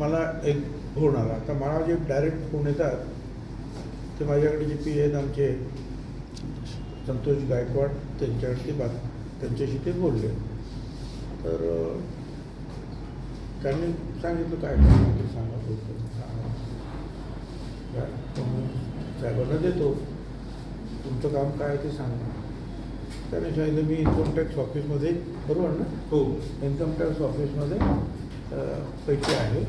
मला एक फोन आला. आता मला जे डायरेक्ट फोन येतात ते माझ्याकडे जे पी आहेत आमचे संतोष गायकवाड त्यांच्याकडे बात त्यांच्याशी ते बोलले. तर त्यांनी सांगितलं काय ते सांगा बोलतो सांगा. काय? तुम्ही साहेबांना देतो. तुमचं काम काय आहे ते सांगा. त्याने सांगितलं मी इन्कम टॅक्स ऑफिसमध्ये बरोबर ना? हो. इन्कम टॅक्स ऑफिसमध्ये पैसे आहे.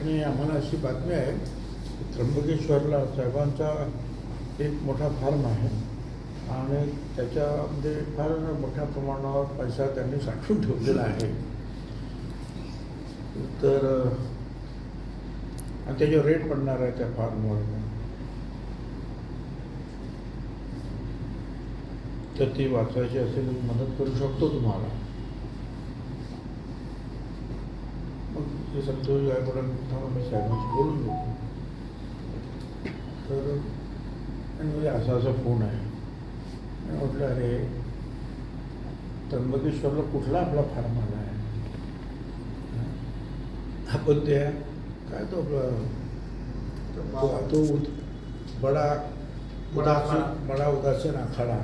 आणि आम्हाला अशी बातमी आहे की त्र्यंबकेश्वरला साहेबांचा एक मोठा फार्म आहे आणि त्याच्यामध्ये फार मोठ्या प्रमाणावर पैसा त्यांनी साठवून ठेवलेला आहे. तर आणि त्याच्यावर रेट पडणार आहे त्या फार्मवर तर ती वाचवायची असेल मदत करू शकतो तुम्हाला मग ते संतोष गायकवाडांनी मी साहेबांशी बोलून घेतो. तर आणि म्हणजे असा असा फोन आहे. आणि म्हटलं अरे त्र्यंबकेश्वरला कुठला आपला फार्म आला आहे? आपण त्या काय तो आपला तो- तो उद- बडा उदासीन. बडा उदासीन आखाडा.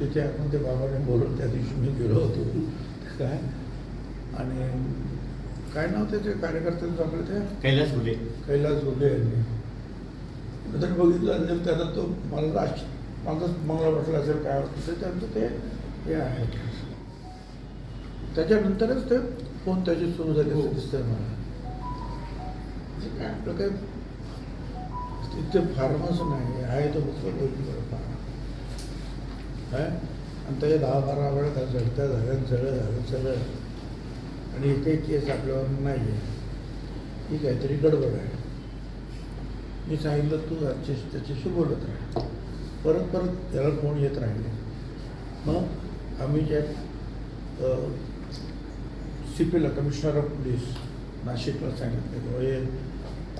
तिथे आपण ते बाबाने बोलून त्या दिवशी मी गेलो होतो. काय? आणि काय नाव त्याचे? कार्यकर्त्यांचं आपलं ते? कैलास फुले कैलास घुले यांनी. नंतर बघितलं आणि त्यानं तो मला राज माझंच मंगळा वाटलं असेल काय वाटलं तर त्यांचं ते हे आहे. त्याच्यानंतरच ते फोन त्याची सुरू झाली असं. दिसतंय मला. म्हणजे काय आपलं काय? तिथे फार्मच नाही आहे तो फक्त काय आणि त्याच्या दहा बारा वेळा त्या झडत्या झाल्या सगळं झालं सगळं आणि एकही केस आपल्यावर नाही आहे. ही काहीतरी गडबड आहे. मी सांगितलं तू आजचे त्याच्याशी बोलत राहा. परत परत त्याला फोन येत राहिले. मग आम्ही ज्या सी पीला कमिशनर ऑफ पोलीस नाशिकला सांगितलं की हे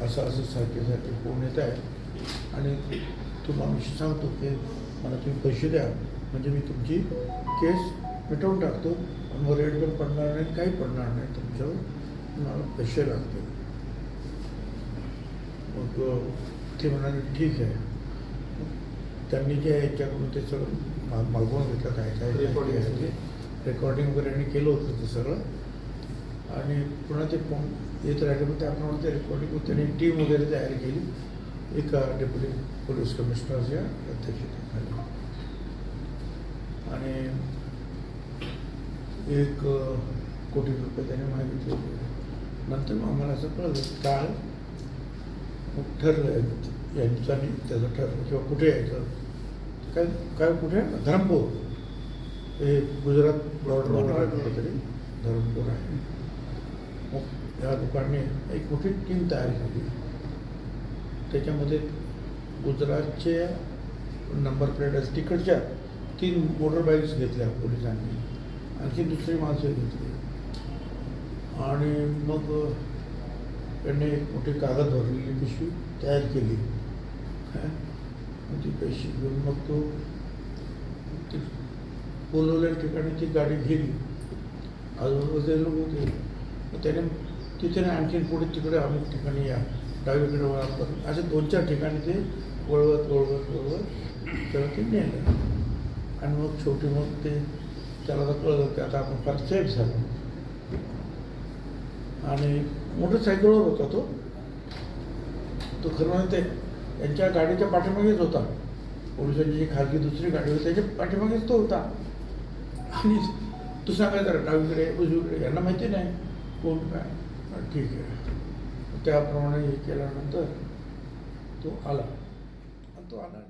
असं असं सारखे सारखे फोन येत आहे आणि तुम्हाला मी सांगतो की मला तुम्ही पैसे द्या. म्हणजे मी तुमची केस मिटवून टाकतो. रेट पण पडणार नाही काही पडणार नाही. तुमच्यावर मला पैसे लागतील. मग ते म्हणाले ठीक आहे. त्यांनी जे याच्याकडून ते सगळं मागवून घेतलं काय काय ते रेकॉर्डिंग वगैरे यांनी केलं होतं ते सगळं. आणि पुन्हा ते फोन येत राहिले मग त्याप्रमाणे ते रेकॉर्डिंग त्यांनी टीम वगैरे तयार केली. एका डेप्युटी पोलीस कमिशनरच्या अध्यक्षतेखाली. आणि एक कोटी रुपये त्याने मागितले नंतर मग आम्हाला असं कळलं काळ मग ठरलं यांचं आणि त्याचं ठरलं किंवा कुठे यायचं. काय काय कुठे? धर्मपूर. धरमपूर हे गुजरात बॉर्डरवर आहे कुठेतरी. धरमपूर आहे. मग या लोकांनी एक मोठी टीम तयार केली. त्याच्यामध्ये गुजरातच्या नंबर प्लेट तिकडच्या तीन मोटरबाईक्स घेतल्या पोलिसांनी. आणखी दुसरी माणसं घेतली. आणि मग त्यांनी एक मोठी कागद भरलेली पिशवी तयार केली. काय ती पैसे घेऊन मग तो बोलवल्या बोलवलेल्या ठिकाणी ती गाडी गेली. आजूबाजूचे लोक होते. मग त्याने तिथे आणखी आणखीन पुढे तिकडे अमुक ठिकाणी या. डावीकडे वळा असे दोन चार ठिकाणी ते वळवत वळवत वळवत त्याला ते नेलं. आणि मग शेवटी मग ते त्याला आता कळलं की आता आपण फार सेफ झालो. आणि मोटरसायकलवर होता तो. तो खरं म्हणजे त्यांच्या गाडीच्या पाठीमागेच होता. पोलिसांची जी खाजगी दुसरी गाडी होती त्याच्या पाठीमागेच तो होता. आणि तू सांगायचं जरा डावीकडे उजवीकडे यांना माहिती नाही कोण काय. ठीक आहे. त्याप्रमाणे हे केल्यानंतर तो आला. आणि तो आला.